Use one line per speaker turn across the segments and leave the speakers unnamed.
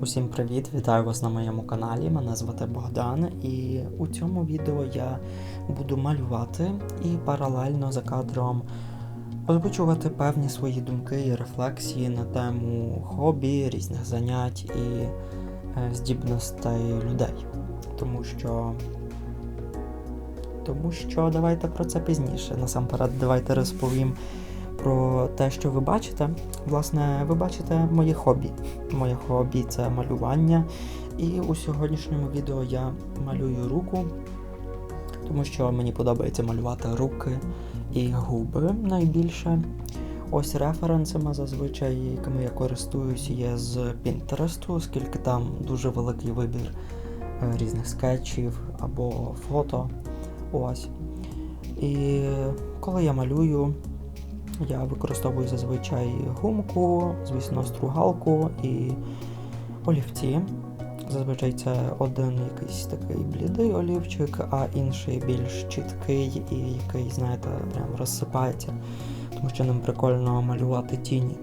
Усім привіт! Вітаю вас на моєму каналі. Мене звати Богдан, і у цьому відео я буду малювати і паралельно за кадром озвучувати певні свої думки і рефлексії на тему хобі, різних занять і е, здібностей людей. Тому що. Тому що давайте про це пізніше. Насамперед, давайте розповім про те, що ви бачите. Власне, ви бачите моє хобі. Моє хобі це малювання. І у сьогоднішньому відео я малюю руку, тому що мені подобається малювати руки і губи найбільше. Ось референсами зазвичай, якими я користуюсь, є з Pinterest, оскільки там дуже великий вибір е, різних скетчів або фото. Ось. І коли я малюю, я використовую зазвичай гумку, звісно, стругалку і олівці. Зазвичай це один якийсь такий блідий олівчик, а інший більш чіткий і який, знаєте, прям розсипається, тому що ним прикольно малювати тіні.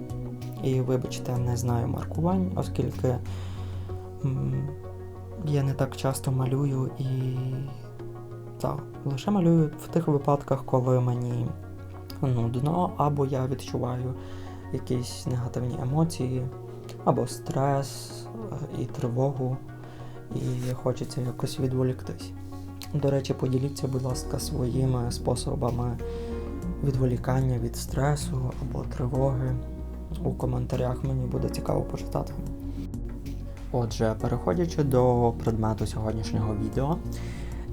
І вибачте, не знаю маркувань, оскільки я не так часто малюю і так, лише малюю в тих випадках, коли мені нудно, або я відчуваю якісь негативні емоції, або стрес е, і тривогу, і хочеться якось відволіктись. До речі, поділіться, будь ласка, своїми способами відволікання від стресу або тривоги. У коментарях мені буде цікаво почитати. Отже, переходячи до предмету сьогоднішнього відео,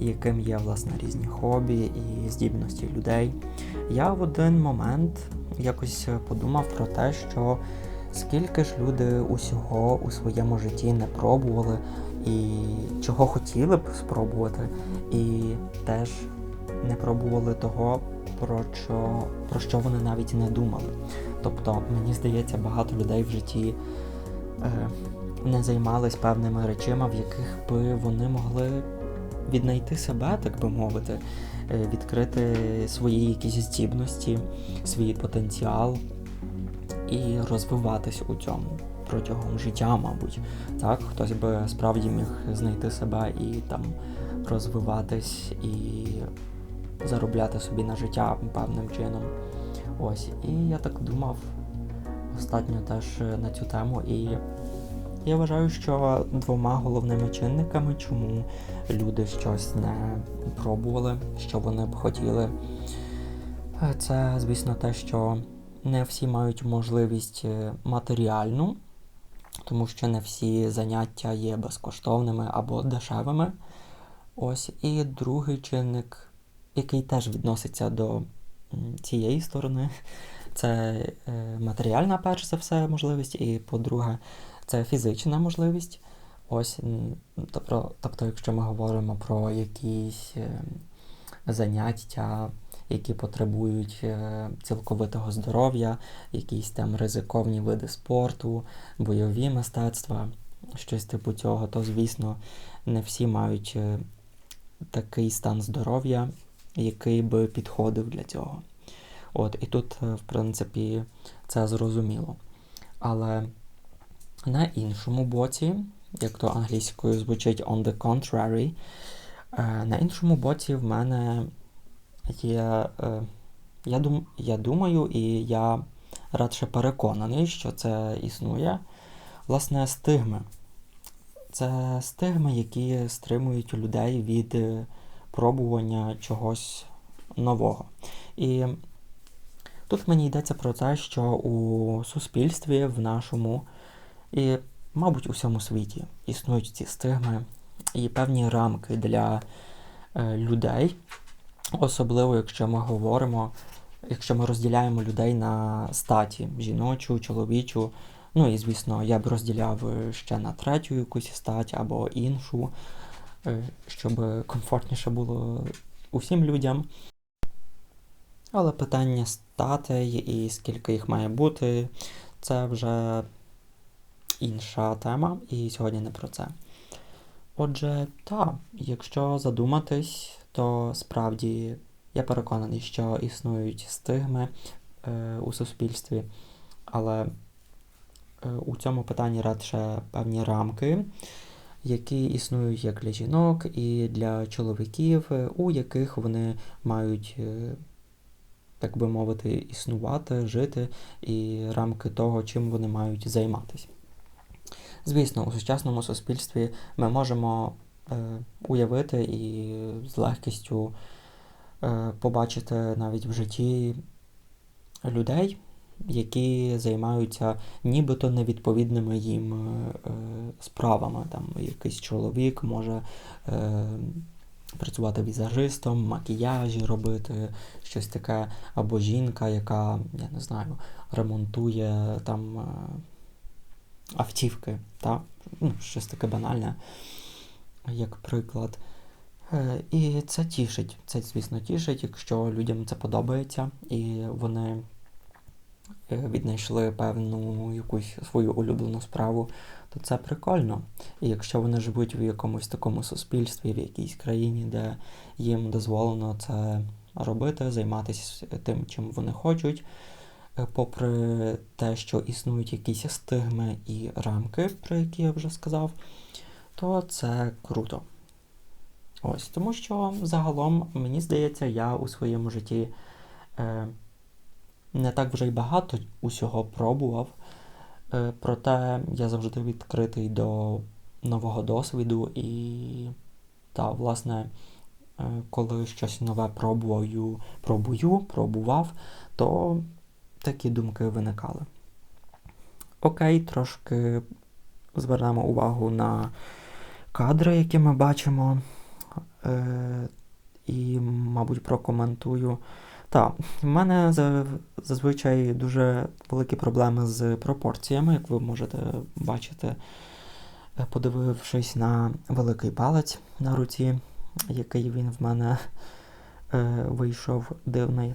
яким є власне різні хобі і здібності людей, я в один момент якось подумав про те, що скільки ж люди усього у своєму житті не пробували і чого хотіли б спробувати, і теж не пробували того, про що, про що вони навіть не думали. Тобто, мені здається, багато людей в житті е, не займались певними речами, в яких би вони могли віднайти себе, так би мовити, е, відкрити свої якісь здібності, свій потенціал і розвиватись у цьому протягом життя, мабуть. Так, хтось би справді міг знайти себе і там розвиватись і заробляти собі на життя певним чином. Ось, і я так думав остатньо теж на цю тему. І я вважаю, що двома головними чинниками, чому люди щось не пробували, що вони б хотіли, це, звісно, те, що не всі мають можливість е, матеріальну, тому що не всі заняття є безкоштовними або дешевими. Ось і другий чинник, який теж відноситься до цієї сторони, це е, матеріальна, перш за все, можливість, і по-друге, це фізична можливість. Ось, тобто, тобто, якщо ми говоримо про якісь е, заняття, які потребують е, цілковитого здоров'я, якісь там ризиковні види спорту, бойові мистецтва, щось типу цього, то, звісно, не всі мають е, такий стан здоров'я, який би підходив для цього. От, І тут, в принципі, це зрозуміло. Але на іншому боці, як то англійською звучить on the contrary, е, на іншому боці в мене є. Е, я, дум, я думаю, і я радше переконаний, що це існує. Власне, стигми. Це стигми, які стримують людей від е, пробування чогось нового. І тут мені йдеться про те, що у суспільстві в нашому. І, мабуть, у всьому світі існують ці стигми і певні рамки для е, людей, особливо, якщо ми говоримо, якщо ми розділяємо людей на статі жіночу, чоловічу. Ну і, звісно, я б розділяв ще на третю якусь стать або іншу, е, щоб комфортніше було усім людям. Але питання статей і скільки їх має бути, це вже інша тема, і сьогодні не про це. Отже, так, якщо задуматись, то справді я переконаний, що існують стигми е, у суспільстві, але у цьому питанні радше певні рамки, які існують як для жінок і для чоловіків, е, у яких вони мають, е, так би мовити, існувати, жити, і рамки того, чим вони мають займатися. Звісно, у сучасному суспільстві ми можемо е, уявити і з легкістю е, побачити навіть в житті людей, які займаються нібито невідповідними їм е, справами. Там якийсь чоловік може е, працювати візажистом, макіяжі робити, щось таке, або жінка, яка, я не знаю, ремонтує там. Автівки, та? ну, щось таке банальне, як приклад. Е, і це тішить. Це, звісно, тішить, якщо людям це подобається, і вони е, віднайшли певну якусь свою улюблену справу, то це прикольно. І якщо вони живуть в якомусь такому суспільстві, в якійсь країні, де їм дозволено це робити, займатися тим, чим вони хочуть, попри те, що існують якісь стигми і рамки, про які я вже сказав, то це круто. Ось, Тому що загалом, мені здається, я у своєму житті е, не так вже й багато усього пробував. Е, проте я завжди відкритий до нового досвіду і, та, власне, е, коли щось нове пробую, пробую, пробував, то такі думки виникали. Окей, трошки звернемо увагу на кадри, які ми бачимо. Е, І, мабуть, прокоментую. Так, в мене зазвичай дуже великі проблеми з пропорціями, як ви можете бачити, е, подивившись на великий палець на руці, який він в мене е, вийшов дивний.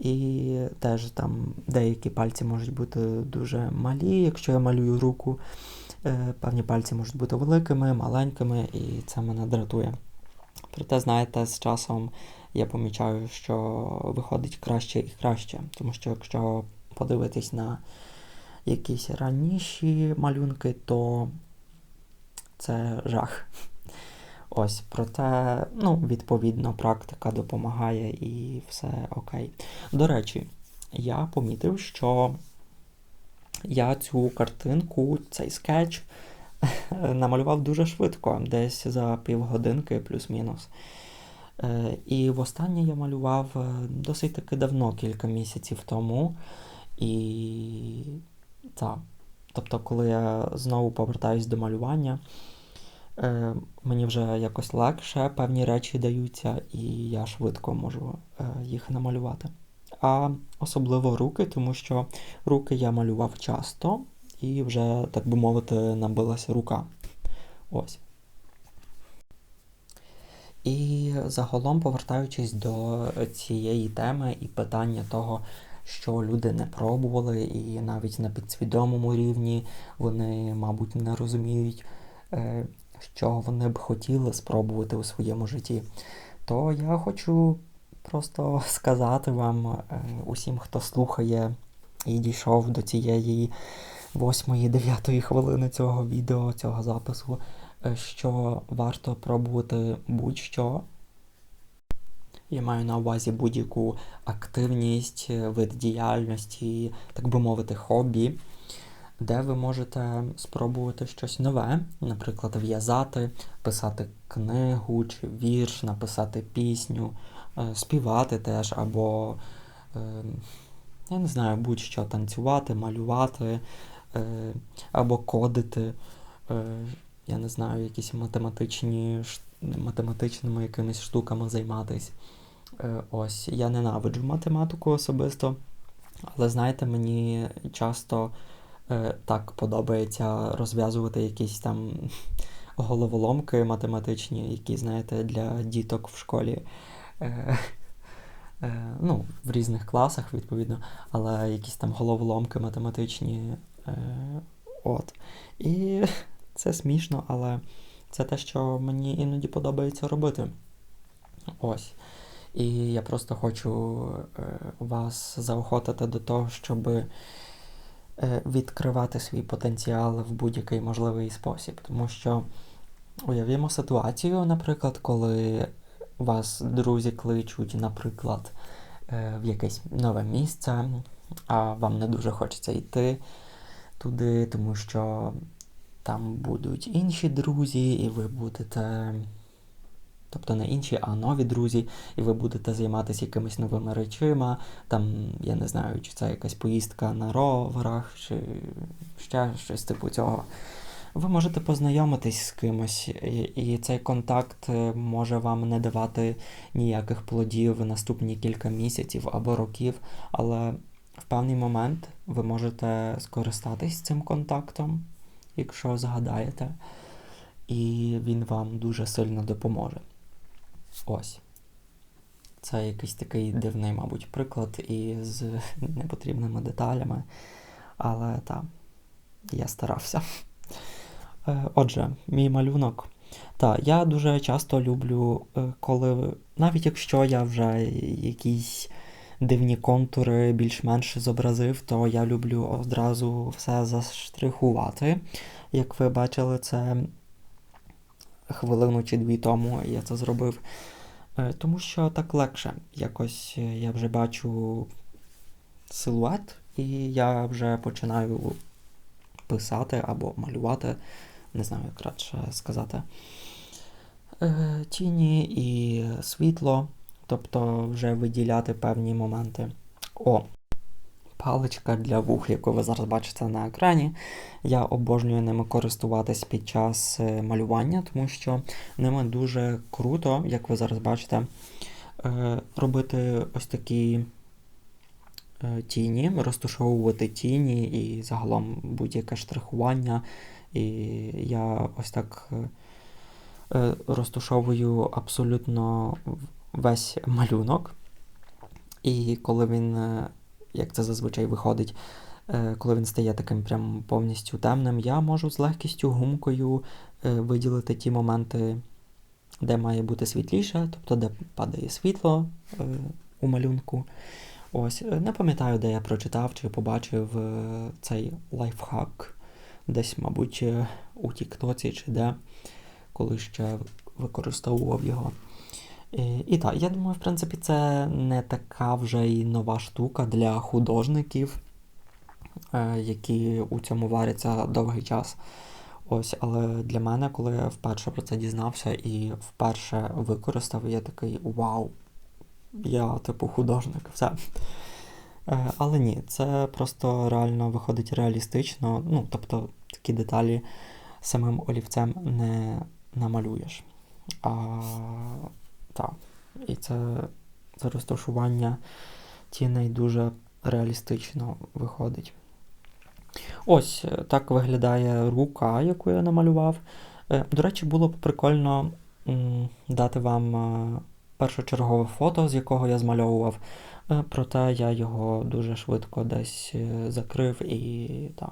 І теж там деякі пальці можуть бути дуже малі. Якщо я малюю руку, е, певні пальці можуть бути великими, маленькими, і це мене дратує. Проте, знаєте, з часом я помічаю, що виходить краще і краще. Тому що якщо подивитись на якісь раніші малюнки, то це жах. Ось, проте, ну, відповідно, практика допомагає і все окей. До речі, я помітив, що я цю картинку, цей скетч намалював дуже швидко, десь за півгодинки плюс-мінус. Е, і востаннє я малював е, досить таки давно, кілька місяців тому. І так. Тобто, коли я знову повертаюсь до малювання е, мені вже якось легше певні речі даються, і я швидко можу е, їх намалювати. А особливо руки, тому що руки я малював часто, і вже, так би мовити, набилася рука. Ось. І загалом, повертаючись до цієї теми і питання того, що люди не пробували, і навіть на підсвідомому рівні вони, мабуть, не розуміють, е, що вони б хотіли спробувати у своєму житті, то я хочу просто сказати вам, е, усім, хто слухає і дійшов до цієї восьмої, дев'ятої хвилини цього відео, цього запису, е, що варто пробувати будь-що. Я маю на увазі будь-яку активність, е, вид діяльності, так би мовити, хобі де ви можете спробувати щось нове, наприклад, в'язати, писати книгу чи вірш, написати пісню, е, співати теж, або, е, я не знаю, будь-що танцювати, малювати, е, або кодити, я не знаю, якісь математичні математичними якимись штуками займатися. Ось, я ненавиджу математику особисто, але знаєте, мені часто так подобається розв'язувати якісь там головоломки математичні, які, знаєте, для діток в школі. Е, е, ну, В різних класах, відповідно, але якісь там головоломки математичні. От. І це смішно, але це те, що мені іноді подобається робити. Ось. І я просто хочу вас заохотити до того, щоб е, відкривати свій потенціал в будь-який можливий спосіб. Тому що уявімо ситуацію, наприклад, коли вас друзі кличуть, наприклад, е, в якесь нове місце, а вам не дуже хочеться йти туди, тому що там будуть інші друзі, і ви будете. Тобто не інші, а нові друзі, і ви будете займатися якимись новими речима. Там, я не знаю, чи це якась поїздка на роверах, чи ще щось типу цього. Ви можете познайомитись з кимось, і, цей контакт е, може вам не давати ніяких плодів в наступні кілька місяців або років, але в певний момент ви можете скористатись цим контактом, якщо згадаєте, і він вам дуже сильно допоможе. Ось. Це якийсь такий дивний, мабуть, приклад із непотрібними деталями. Але так, я старався. Е, отже, мій малюнок. Так, я дуже часто люблю, е, коли, навіть якщо я вже якісь дивні контури більш-менш зобразив, то я люблю одразу все заштрихувати. Як ви бачили, це хвилину чи дві тому я це зробив. Е, тому що так легше. Якось я вже бачу силует, і я вже починаю писати або малювати, не знаю, як радше сказати, е, тіні і світло, тобто вже виділяти певні моменти. О, паличка для вух, яку ви зараз бачите на екрані. Я обожнюю ними користуватись під час е, малювання, тому що ними дуже круто, як ви зараз бачите, е, робити ось такі е, тіні, розташовувати тіні і загалом будь-яке штрихування. І я ось так розташовую абсолютно весь малюнок. І коли він як це зазвичай виходить, е, коли він стає таким прям повністю темним, я можу з легкістю гумкою е, виділити ті моменти, де має бути світліше, тобто де падає світло е, у малюнку. Ось, Не пам'ятаю, де я прочитав чи побачив цей лайфхак, десь, мабуть, у Тіктоці чи де, коли ще використовував його. І, так, я думаю, в принципі, це не така вже й нова штука для художників, е, які у цьому варяться довгий час. Ось, Але для мене, коли я вперше про це дізнався і вперше використав, я такий вау, я типу художник, все. Е, але ні, це просто реально виходить реалістично. Ну, тобто такі деталі самим олівцем не намалюєш. А так. І це, це розташування тіней дуже реалістично виходить. Ось е, так виглядає рука, яку я намалював. Е, до речі, було б прикольно дати вам е, першочергове фото, з якого я змальовував. Проте я його дуже швидко десь закрив і так.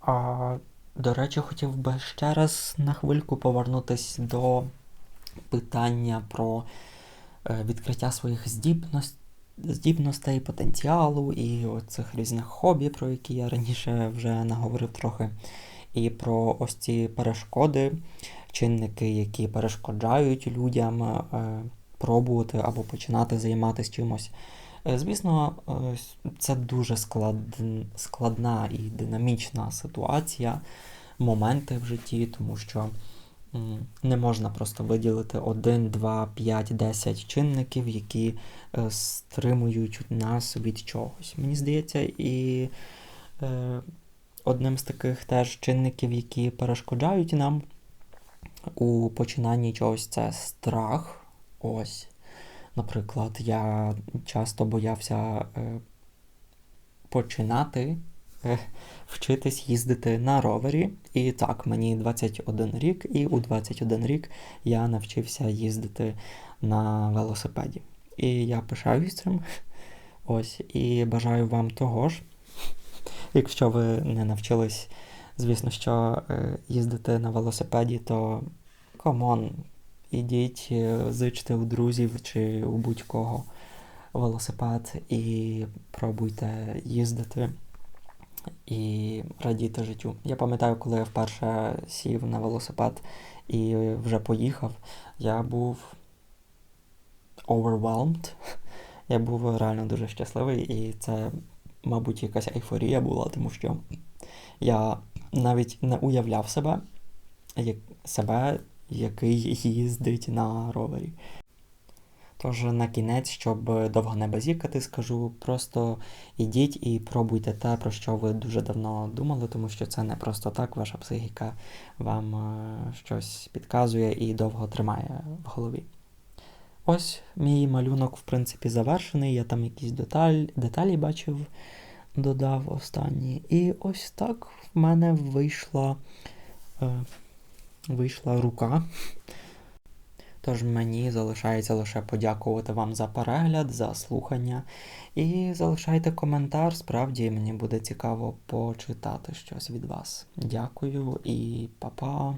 А, До речі, хотів би ще раз на хвильку повернутися до питання про е, відкриття своїх здібностей, здібностей, потенціалу і оцих різних хобі, про які я раніше вже наговорив трохи. І про ось ці перешкоди, чинники, які перешкоджають людям е, пробувати або починати займатися чимось. Е, звісно, це дуже склад... складна і динамічна ситуація, моменти в житті, тому що не можна просто виділити 1, 2, 5, 10 чинників, які е, стримують нас від чогось. Мені здається, і е, одним з таких теж чинників, які перешкоджають нам у починанні чогось, це страх. Ось. Наприклад, я часто боявся е, починати вчитись їздити на ровері. І так, мені 21 рік, і у 21 рік я навчився їздити на велосипеді. І я пишаюсь цим. Ось, і бажаю вам того ж. Якщо ви не навчились, звісно, що е, їздити на велосипеді, то комон, ідіть, е, зичте у друзів чи у будь-кого велосипед і пробуйте їздити. І радіти життю. Я пам'ятаю, коли я вперше сів на велосипед і вже поїхав, я був overwhelmed. Я був реально дуже щасливий, і це, мабуть, якась ейфорія була, тому що я навіть не уявляв себе, як себе, який їздить на ровері. Тож на кінець, щоб довго не базікати, скажу, просто ідіть і пробуйте те, про що ви дуже давно думали, тому що це не просто так, ваша психіка вам е, щось підказує і довго тримає в голові. Ось мій малюнок, в принципі, завершений. Я там якісь деталь, деталі бачив, додав останні. І ось так в мене вийшла, е, вийшла рука. Тож мені залишається лише подякувати вам за перегляд, за слухання. І залишайте коментар, справді мені буде цікаво почитати щось від вас. Дякую і па-па!